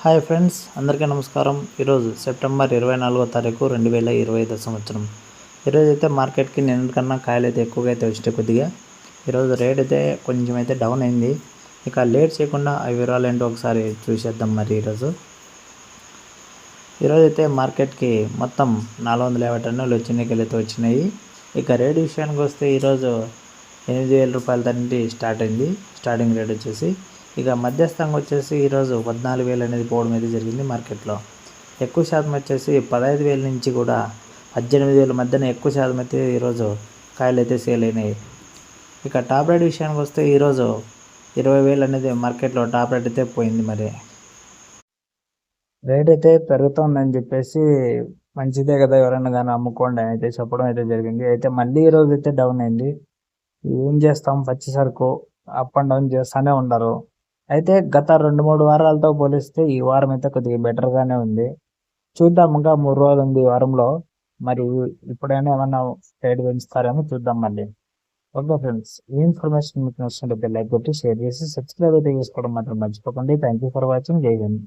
Hi friends అందరికీ నమస్కారం. ఈరోజు సెప్టెంబర్ ఇరవై నాలుగో తారీఖు రెండు వేల ఇరవై ఐదో సంవత్సరం. ఈరోజు అయితే మార్కెట్కి నిన్నటికన్నా కాయలు అయితే ఎక్కువగా అయితే వచ్చాయి కొద్దిగా. ఈరోజు రేట్ అయితే కొంచెం అయితే డౌన్ అయింది. ఇక లేట్ చేయకుండా ఆ వివరాలు ఏంటో ఒకసారి చూసేద్దాం మరి ఈరోజు. ఈరోజు అయితే మార్కెట్కి మొత్తం నాలుగు వందల యాభై టన్నులు వచ్చినాయి వచ్చినాయి. ఇక రేట్ విషయానికి వస్తే ఈరోజు ఎనిమిది వేల రూపాయల తండ్రి స్టార్ట్ అయింది. స్టార్టింగ్ రేట్ వచ్చేసి ఇక మధ్యస్థంగా వచ్చేసి ఈరోజు పద్నాలుగు వేలు అనేది పోవడం అయితే జరిగింది మార్కెట్లో. ఎక్కువ శాతం వచ్చేసి పదహైదు వేల నుంచి కూడా పద్దెనిమిది వేల మధ్యన ఎక్కువ శాతం అయితే ఈరోజు కాయలు అయితే సేల్ అయినాయి. ఇక టాప్ రేట్ విషయానికి వస్తే ఈరోజు ఇరవై వేలు అనేది మార్కెట్లో టాప్ రేట్ అయితే పోయింది మరి. రేట్ అయితే పెరుగుతుందని చెప్పేసి మంచిదే కదా ఎవరైనా కానీ అమ్ముకోండి అని అయితే చెప్పడం అయితే జరిగింది. అయితే మళ్ళీ ఈరోజు అయితే డౌన్ అయింది. ఏం చేస్తాం? పచ్చి సరుకు అప్ అండ్ డౌన్ చేస్తూనే ఉండరు అయితే గత రెండు మూడు వారాలతో పోలిస్తే ఈ వారం అయితే కొద్దిగా బెటర్గానే ఉంది. చూద్దాం ఇంకా మూడు రోజులు ఉంది ఈ వారంలో. మరి ఇప్పుడైనా ఏమన్నా రేట్ పెంచుతారేమో చూద్దాం మళ్ళీ. ఓకే ఫ్రెండ్స్ ఈ ఇన్ఫర్మేషన్ మీకు నచ్చినట్లయితే లైక్ కొట్టి షేర్ చేసి సబ్స్క్రైబ్ అయితే చేసుకోవడం మాత్రం మర్చిపోకండి. థ్యాంక్ యూ ఫర్ వాచింగ్ జై హింద్